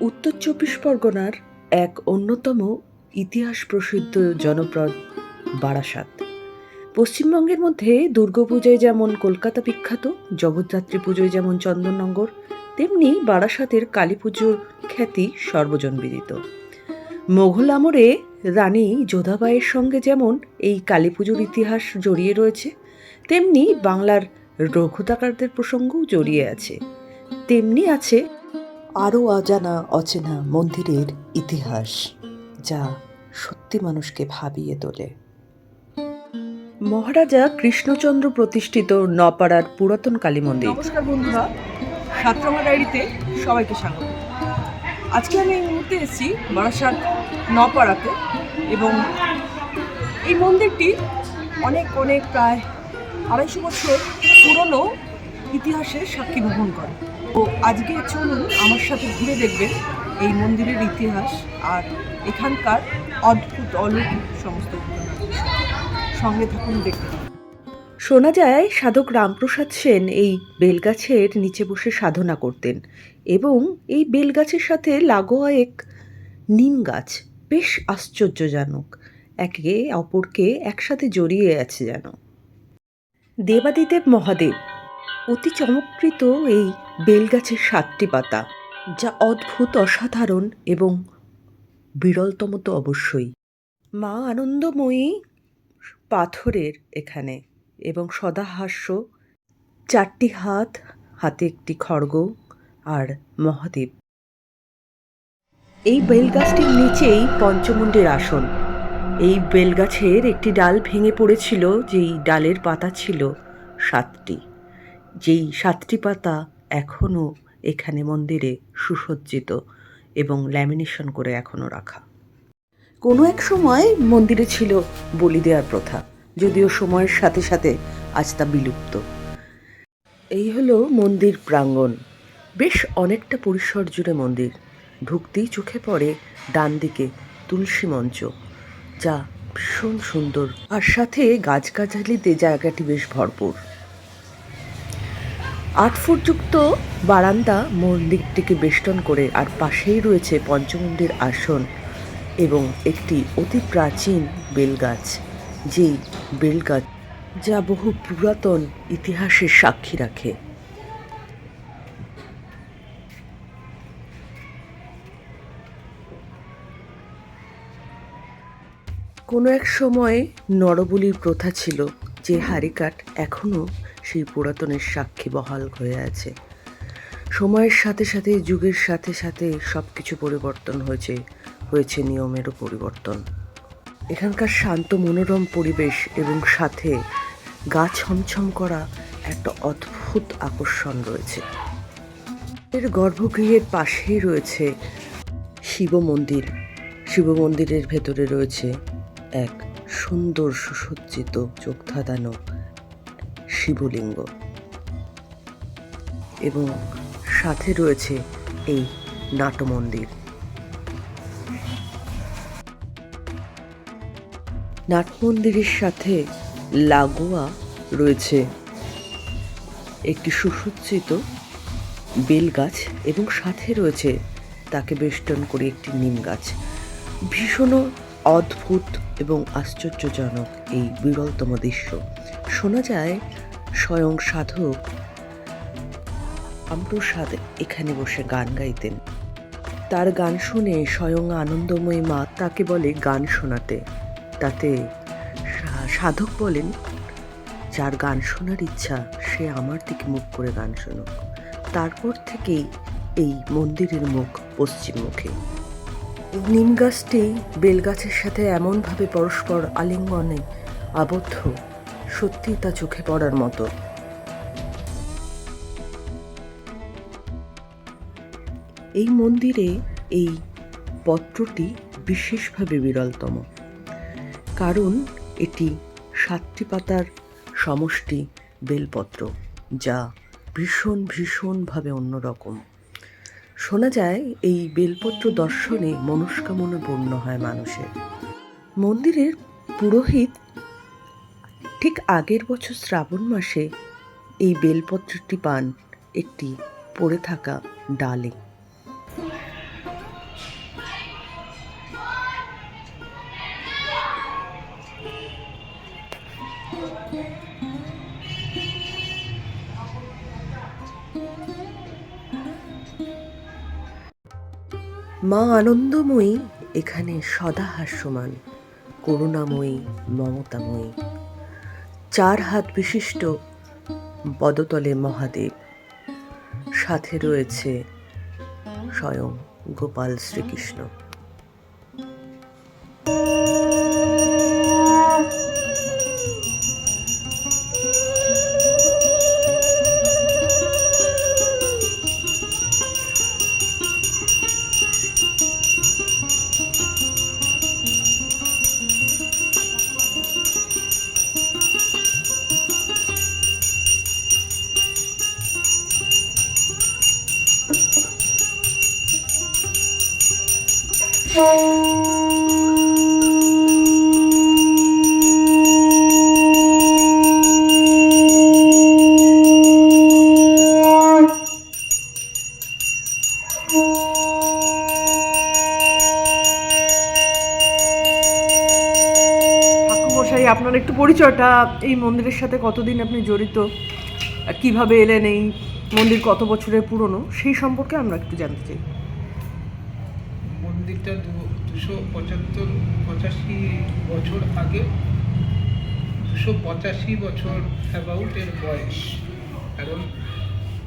উত্তর চব্বিশ পরগনার এক অন্যতম ইতিহাস প্রসিদ্ধ জনপদ বারাসাত। পশ্চিমবঙ্গের মধ্যে দুর্গাপূজায় যেমন কলকাতা বিখ্যাত, জগদ্ধাত্রী পুজোয় যেমন চন্দননগর, তেমনি বারাসাতের কালী পুজোর খ্যাতি সর্বজনবিদিত। মোঘল আমরে রানী যোধাবাইয়ের সঙ্গে যেমন এই কালী পুজোর ইতিহাস জড়িয়ে রয়েছে, তেমনি বাংলার রঘুতাকারদের প্রসঙ্গও জড়িয়ে আছে। তেমনি আছে আরও অজানা অচেনা মন্দিরের ইতিহাস যা সত্যি মানুষকে ভাবিয়ে তোলে। মহারাজা কৃষ্ণচন্দ্র প্রতিষ্ঠিত নপাড়ার পুরাতন কালী মন্দির। নমস্কার বন্ধুরা সাতরঙা ডায়েরিতে সবাইকে স্বাগত। আজকে আমি এই মুহূর্তে এসেছি বারাসাত নপাড়াতে এবং এই মন্দিরটি অনেক অনেক প্রায় আড়াইশো বছর পুরনো ইতিহাসের সাক্ষী বহন করে। তো আজকে চলুন আমার সাথে ঘুরে দেখবেন এই মন্দিরের ইতিহাস আর এখানকার অদ্ভুত, অলৌকিক সমস্ত সঙ্গে থাকুন, দেখতে শোনা যায়, সাধক রামপ্রসাদ সেন এই বেলগাছের নিচে বসে সাধনা করতেন এবং এই বেলগাছের সাথে লাগোয়া এক নিম গাছ বেশ আশ্চর্যজনক। একে অপরকে একসাথে জড়িয়ে আছে যেন। দেবাদিদেব মহাদেব, অতি চমৎকৃত এই বেলগাছের সাতটি পাতা, যা অদ্ভুত, অসাধারণ এবং বিরলতম তো অবশ্যই। মা আনন্দময়ী পাথরের এখানে এবং সদাহাস্য চারটি হাত, হাতে একটি খড়গ আর মহাদেব। এই বেলগাছটির নিচেই পঞ্চমুণ্ডের আসন। এই বেলগাছের একটি ডাল ভেঙে পড়েছিল, যেই ডালের পাতা ছিল সাতটি। যেই সাতটি পাতা এখনও এখানে মন্দিরে সুসজ্জিত এবং ল্যামিনেশন করে এখনও রাখা। কোনো এক সময় মন্দিরে ছিল বলি দেওয়ার প্রথা, যদিও সময়ের সাথে সাথে আজ তা বিলুপ্ত। এই হলো মন্দির প্রাঙ্গণ। বেশ অনেকটা পরিসর জুড়ে মন্দির। ঢুকতেই চোখে পড়ে ডান দিকে তুলসী মঞ্চ, যা ভীষণ সুন্দর। আর সাথে গাছগাছালিতে জায়গাটি বেশ ভরপুর। আট ফুটযুক্ত বারান্দা মন্দিরটিকে বেষ্টন করে আর পাশেই রয়েছে পঞ্চমুণ্ডের আসন এবং একটি অতি প্রাচীন বেলগাছ, যেই বেলগাছ যা বহু পুরাতন ইতিহাসের সাক্ষী রাখে। কোনো এক সময় নরবলির প্রথা ছিল যে হারিকাট এখনও সেই পুরাতনের সাক্ষী বহাল হয়ে আছে। সময়ের সাথে সাথে, যুগের সাথে সাথে সব কিছু পরিবর্তন হয়েছে হয়েছে নিয়মেরও পরিবর্তন। এখানকার শান্ত, মনোরম পরিবেশ এবং সাথে গা ছমছম করা একটা অদ্ভুত আকর্ষণ রয়েছে। এর গর্ভগৃহের পাশেই রয়েছে শিব মন্দির। শিব মন্দিরের ভেতরে রয়েছে এক সুন্দর সুসজ্জিত চোখ ধাঁধানো শিবলিঙ্গ। এবং সাথে রয়েছে এই নাটমন্দির। নাট মন্দিরের সাথে লাগোয়া রয়েছে একটি সুসজ্জিত বেলগাছ এবং সাথে রয়েছে তাকে বেষ্টন করে একটি নিম গাছ। ভীষণ অদ্ভুত এবং আশ্চর্যজনক এই বিরলতম দৃশ্য। শোনা যায় স্বয়ং সাধক রামপ্রসাদ এখানে বসে গান গাইতেন। তার গান শুনে স্বয়ং আনন্দময়ী মা তাকে বলে গান শোনাতে। তাতে সাধক বলেন, যার গান শোনার ইচ্ছা, সে আমার দিকে মুখ করে গান শুনুক। তারপর থেকেই এই মন্দিরের মুখ পশ্চিমমুখী। নিম গাছটি বেলগাছের সাথে এমনভাবে পরস্পর আলিঙ্গনে আবদ্ধ সত্যি তা চোখে পড়ার মতো। এই মন্দিরে এই পত্রটি বিশেষভাবে বিরলতম। কারণ এটি সাতটি পাতার সমষ্টি বেলপত্র, যা ভীষণ, ভীষণভাবে অন্যরকম। শোনা যায়, এই বেলপত্র দর্শনে মনস্কামনা পূর্ণ হয় মানুষের। মন্দিরের পুরোহিত ঠিক আগের বছর শ্রাবণ মাসে এই বেলপত্রটি পান একটি পড়ে থাকা ডালে। মা আনন্দময়ী এখানে সদা হাস্যমান করুণাময়ী, মমতাময়ী। চার হাত বিশিষ্ট পদতলে মহাদেব। সাথে রয়েছে স্বয়ং গোপাল শ্রীকৃষ্ণ। ঠাকুরমশাই, আপনার একটু পরিচয়টা। এই মন্দিরের সাথে কতদিন আপনি জড়িত? কীভাবে এলেন? এই মন্দির কত বছরের পুরনো? সেই সম্পর্কে আমরা একটু জানতে চাই। মন্দিরটা দুশো পঁচাত্তর, পঁচাশি বছর আগে, দুশো পঁচাশি বছর অ্যাবাউট এর বয়স। কারণ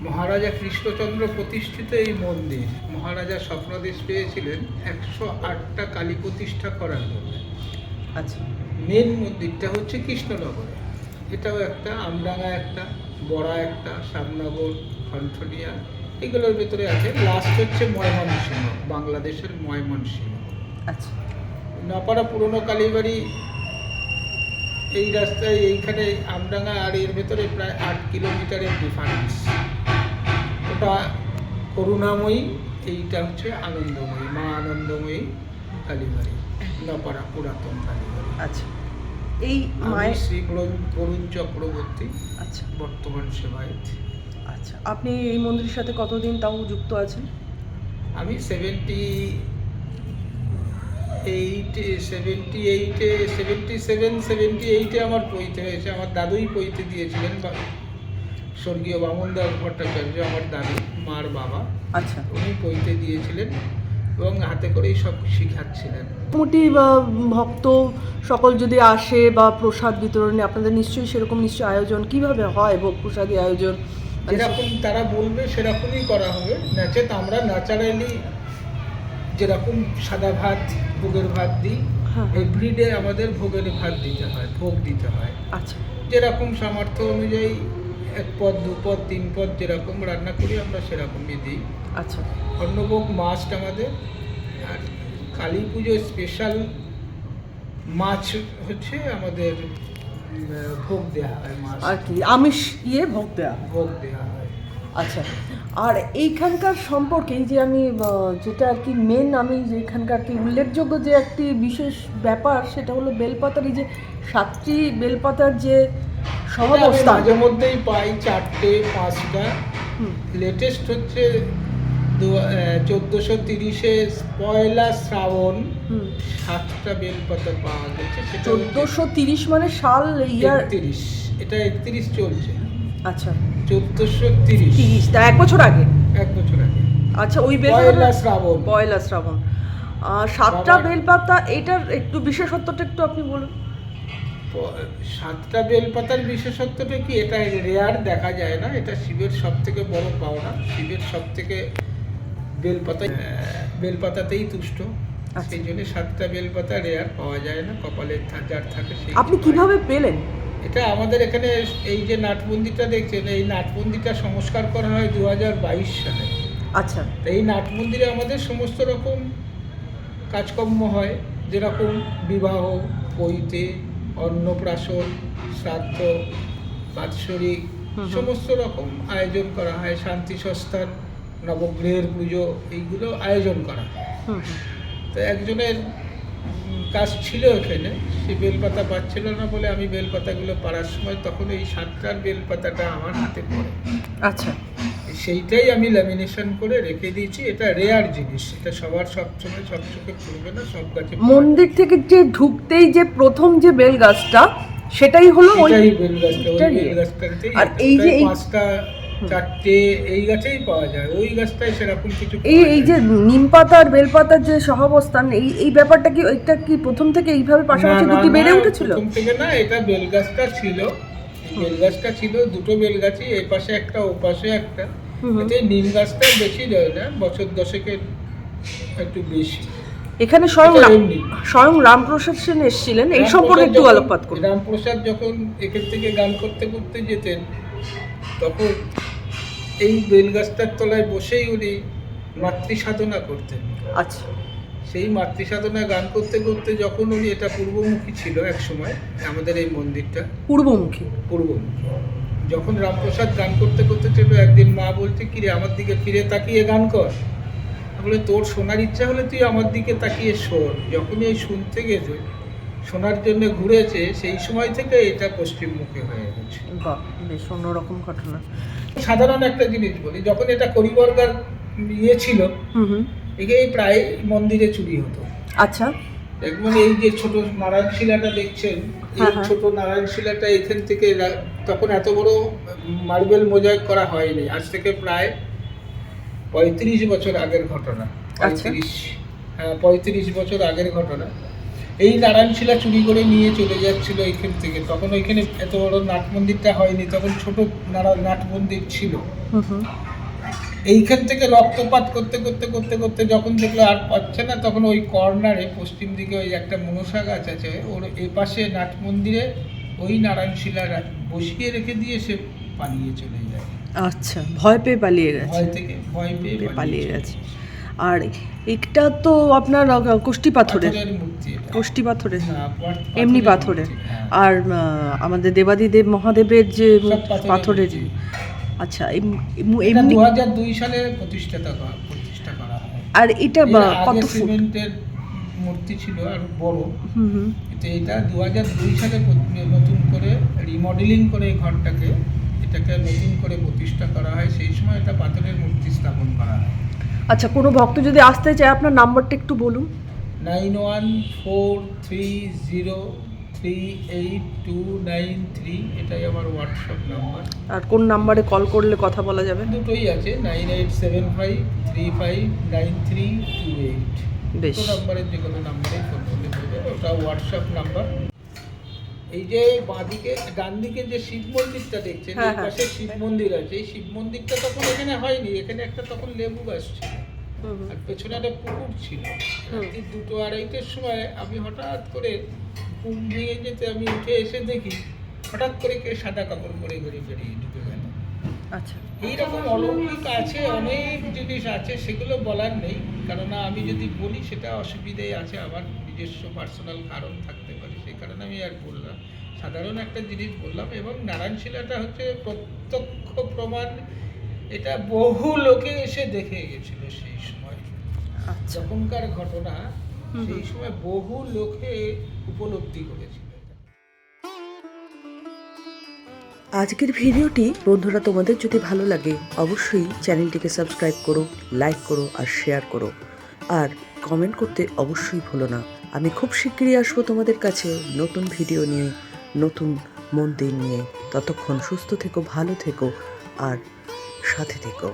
মহারাজা কৃষ্ণচন্দ্র প্রতিষ্ঠিত এই মন্দির মহারাজা স্বপ্নাদেশ পেয়েছিলেন একশো আটটা কালী প্রতিষ্ঠা করার জন্য। আচ্ছা। মেন মন্দিরটা হচ্ছে কৃষ্ণনগরে। এটাও একটা আমডাঙ্গা একটা বড়া একটা শ্যামনগর কণ্ঠনিয়া এগুলোর ভেতরে আছে। লাস্ট হচ্ছে ময়মনসিংহ বাংলাদেশের ময়মনসিংহ। আচ্ছা। নাপাড়া পুরনো কালীবাড়ি এই রাস্তায় এইখানে আমডাঙ্গা আর এর ভেতরে প্রায় আট কিলোমিটারের ডিফারেন্স ওটা করুণাময়ী এইটা হচ্ছে আনন্দময়ী মা আনন্দময়ী কালীবাড়ি নাপাড়া পুরাতন কালীবাড়ি। আচ্ছা। এই মায়ের শ্রী বরুণ চক্রবর্তী আচ্ছা। বর্তমান সেবায়ত। আচ্ছা। আপনি এই মন্দিরের সাথে কতদিন তাও যুক্ত আছেন? আমি সেভেন্টি এইট সেভেন্টি এইটে সেভেন্টি সেভেন সেভেন্টি এইটে আমার পৈতে হয়েছে। আমার দাদুই পৈতে দিয়েছিলেন বা স্বর্গীয় বামনদাস ভট্টাচার্য আমার দাদু মার বাবা। আচ্ছা। উনি পৈতে দিয়েছিলেন এবং হাতে করেই সব শিখাচ্ছিলেন। মোটামুটি ভক্ত সকল যদি আসে বা প্রসাদ বিতরণে আপনাদের নিশ্চয়ই সেরকম নিশ্চয়ই আয়োজন। কীভাবে হয় ভোগ প্রসাদী আয়োজন? মানে যেরকম তারা বলবে সেরকমই করা হবে। নাচেত আমরা ন্যাচারালি যেরকম সাদা ভাত ভোগের ভাত দিই হ্যাঁ, হ্যাঁ। এভরিডে আমাদের ভোগের ভাত দিতে হয় ভোগ দিতে হয়। আচ্ছা। যেরকম সামর্থ্য অনুযায়ী এক পদ দু পদ তিন পদ যেরকম রান্না করি আমরা সেরকমই দিই। আচ্ছা। অন্নভোগ মাস্ট আমাদের। আর কালী পুজো স্পেশাল মাছ হচ্ছে আমাদের ভোগ দেওয়া হয় মাছ আর কি আমিষ ইয়ে ভোগ দেওয়া ভোগ দেওয়া হয়। আচ্ছা। আর এইখানকার সম্পর্কে এই যে আমি যেটা আর কি মেন আমি যে এখানকার কি উল্লেখযোগ্য যে একটি বিশেষ ব্যাপার সেটা হলো বেলপাতার এই যে সাতটি বেলপাতার যে মাঝে মধ্যেই পাই চারটে পাঁচটা। লেটেস্ট হচ্ছে চোদ্দোশো তিরিশে পয়লা শ্রাবণ। সাতটা বেলপাতা পাওয়া গেছে চোদ্দোশো তিরিশ মানে সাল ইয়ার একত্রিশ। এটা একত্রিশ চলছে। আচ্ছা। চোদ্দোশো তিরিশ। তিরিশ তা এক বছর আগে? এক বছর আগে। আচ্ছা ওই পয়লা শ্রাবণ। পয়লা শ্রাবণ। সাতটা বেলপাতা এটার একটু বিশেষত্বটা একটু আপনি বলুন। সাতটা বেলপাতার বিশেষত্বটা কি? এটা রেয়ার দেখা যায় না। এটা শিবের সব থেকে বড় পাওনা। শিবের সব থেকে বেলপাতা বেলপাতাতেই তুষ্ট। আচ্ছা। সেই জন্য সাতটা বেলপাতা রেয়ার পাওয়া যায় না। কপালের থা- যার থাকে সেই আপনি কীভাবে পেলেন? এটা আমাদের এখানে এই যে নাটবন্দিটা দেখছেন এই নাটবন্দিটা সংস্কার করা হয় দু হাজার বাইশ সালে। আচ্ছা। তো এই নাট মন্দিরে আমাদের সমস্ত রকম কাজকর্ম হয়। যেরকম বিবাহ পৈতে অন্নপ্রাশন শ্রাদ্ধ বাৎসরিক। সমস্ত রকম আয়োজন করা হয় শান্তি সস্থান নবগ্রহের পুজো এইগুলো আয়োজন করা হয়। তো একজনের কাজ ছিল এখানে সে বেলপাতা পাচ্ছিল না বলে আমি বেলপাতাগুলো পাড়ার সময় তখন এই সাতটার বেলপাতাটা আমার হাতে পড়ে আচ্ছা সেইটাই আমি ল্যামিনেশন করে রেখে দিয়েছি। এটা রেয়ার জিনিস। এটা সবার সবসময় সব চোখে পড়বে না সব গাছে মন্দির থেকে যে ঢুকতেই যে প্রথম যে বেল গাছটা সেটাই হলো ওই বেল গাছটা ওই বেল গাছটাতেই আর এই যে পাঁচটা চারটে এই গাছেই পাওয়া যায়। ওই গাছটাই সেরকম কিছু এই এই যে নিম পাতা আর বেল পাতার যে সহাবস্থান এই এই ব্যাপারটা কি এটা কি প্রথম থেকে এইভাবে পাশাপাশি দুটি বেড়ে উঠেছিল? প্রথম থেকে না এটা বেল গাছটা ছিল বেল গাছটা ছিল দুটো বেল গাছই এই পাশে একটা ও পাশে একটা। এতে নিম গাছটা বেশি রয়ে না বছর দশেকের একটু বেশি। এখানে স্বয়ং স্বয়ং রামপ্রসাদ সেন এসেছিলেন এই সম্পর্কে একটু আলোকপাত করুন। রামপ্রসাদ যখন এখান থেকে গান করতে করতে যেতেন তখন এই বেল গাছটার তলায় বসেই উনি মাতৃ সাধনা করতেন। আচ্ছা। সেই মাতৃ সাধনা গান করতে করতে যখন উনি এটা পূর্বমুখী ছিল এক সময় আমাদের এই মন্দিরটা। পূর্বমুখী। পূর্বমুখী। যখন রামপ্রসাদ গান করতে করতে ছিল একদিন মা বলছে কিরে আমার দিকে ফিরে তাকিয়ে গান কর। বলে তোর শোনার ইচ্ছা হলে তুই আমার দিকে তাকিয়ে শোন। যখনই এই শুনতে গেছে শোনার জন্য ঘুরেছে সেই সময় থেকে এটা পশ্চিমমুখী হয়ে গেছে। বেশ অন্যরকম ঘটনা। সাধারণ একটা জিনিস বলি যখন এটা করিবর্গার ইয়ে ছিল একেই প্রায় মন্দিরে চুরি হতো। আচ্ছা। একবার এই যে ছোট নারায়ণ শিলাটা দেখছেন এই হ্যাঁ, হ্যাঁ। ছোট নারায়ণ শিলাটা এখান থেকে তখন এত বড় মার্বেল মোজাইক করা হয়নি। আজ থেকে প্রায় পঁয়ত্রিশ বছর আগের ঘটনা। আচ্ছা। পঁয়ত্রিশ হ্যাঁ পঁয়ত্রিশ বছর আগের ঘটনা। এই নারায়ণ শিলা চুরি করে নিয়ে চলে যাচ্ছিল এখান থেকে। তখন ওইখানে এত বড় নাট মন্দিরটা হয়নি। তখন ছোট নাট মন্দির ছিল। এইখান থেকে রক্তপাত করতে করতে করতে করতে যখন দেখল আর পাচ্ছে না তখন ওই কর্নারে পশ্চিম দিকে ওই একটা মনসা গাছ আছে ওর এপাশে নাট মন্দিরে ওই নারায়ণ শিলা বসিয়ে রেখে দিয়ে সে পালিয়ে চলে যায়। আচ্ছা ভয় পেয়ে পালিয়ে গেছে। ভয় থেকে ভয় পেয়ে পালিয়ে গেছে। আর এটা তো আপনার কোষ্টি পাথরের। কোষ্টি পাথরের। হ্যাঁ, এমনি পাথরের। হ্যাঁ। আর আমাদের দেবাদিদেব মহাদেবের যে পাথরের। আচ্ছা এম- এমনি দু হাজার দুই সালে প্রতিষ্ঠাতা করা প্রতিষ্ঠা করা হয়। আর এটা কত সিমেন্টের মূর্তি ছিল আর বড়। হুম হুম। এটা দু হাজার দুই সালে নতুন করে রিমডেলিং করে এই ঘরটাকে এটাকে নতুন করে প্রতিষ্ঠা করা হয়। সেই সময় এটা পাথরের মূর্তি স্থাপন করা হয়। আচ্ছা কোনো ভক্ত যদি আসতে চায় আপনার নাম্বারটা একটু বলুন। Nine one four three zero three eight two nine three এটাই আমার হোয়াটসঅ্যাপ নাম্বার আর কোন নাম্বারে কল করলে কথা বলা যাবে? দুটোই আছে nine eight seven five three five nine three two eight বেশ। নাম্বারের যে কোনো নাম্বারে ফোন করলে ওটা হোয়াটসঅ্যাপ নাম্বার এই যে বাঁদিকে ডান দিকে যে শিব মন্দিরটা দেখছেন হ্যাঁ, এই হ্যাঁ। পাশে শিব মন্দির আছে। এই শিব মন্দিরটা তখন এখানে হয়নি এখানে একটা তখন লেবু গাছ ছিল। আর পেছনে একটা পুকুর ছিল। দুটো আড়াইটের সময় আমি হঠাৎ করে ঘুম ভেঙে যেতে আমি উঠে এসে দেখি হঠাৎ করে কে সাদা কাপড় পরে ঘুরে বেরিয়ে ঢুকে গেল। আচ্ছা। এইরকম অলৌকিক আছে অনেক জিনিস আছে সেগুলো বলার নেই। কেননা আমি যদি বলি সেটা অসুবিধাই আছে আমার নিজস্ব পার্সোনাল কারণ থাকতে পারে সেই কারণে আমি আর বললাম। সাধারণ একটা জিনিস বললাম এবং নারায়ণ শিলাটা হচ্ছে প্রত্যক্ষ প্রমাণ এটা বহু লোকে এসে দেখে গেছিল সেই সময়। আচ্ছা। যখনকার ঘটনা সেই সময় বহু লোকে উপলব্ধি করেছিল আজকের ভিডিওটি বন্ধুরা তোমাদের যদি ভালো লাগে, অবশ্যই চ্যানেলটিকে সাবস্ক্রাইব করো, লাইক করো আর শেয়ার করো। আর কমেন্ট করতে অবশ্যই ভুলো না। আমি খুব শিগগিরই আসব তোমাদের কাছে নতুন ভিডিও নিয়ে, নতুন মন্দির নিয়ে। ততক্ষণ সুস্থ থেকো, ভালো থেকো আর সাথে থেকো।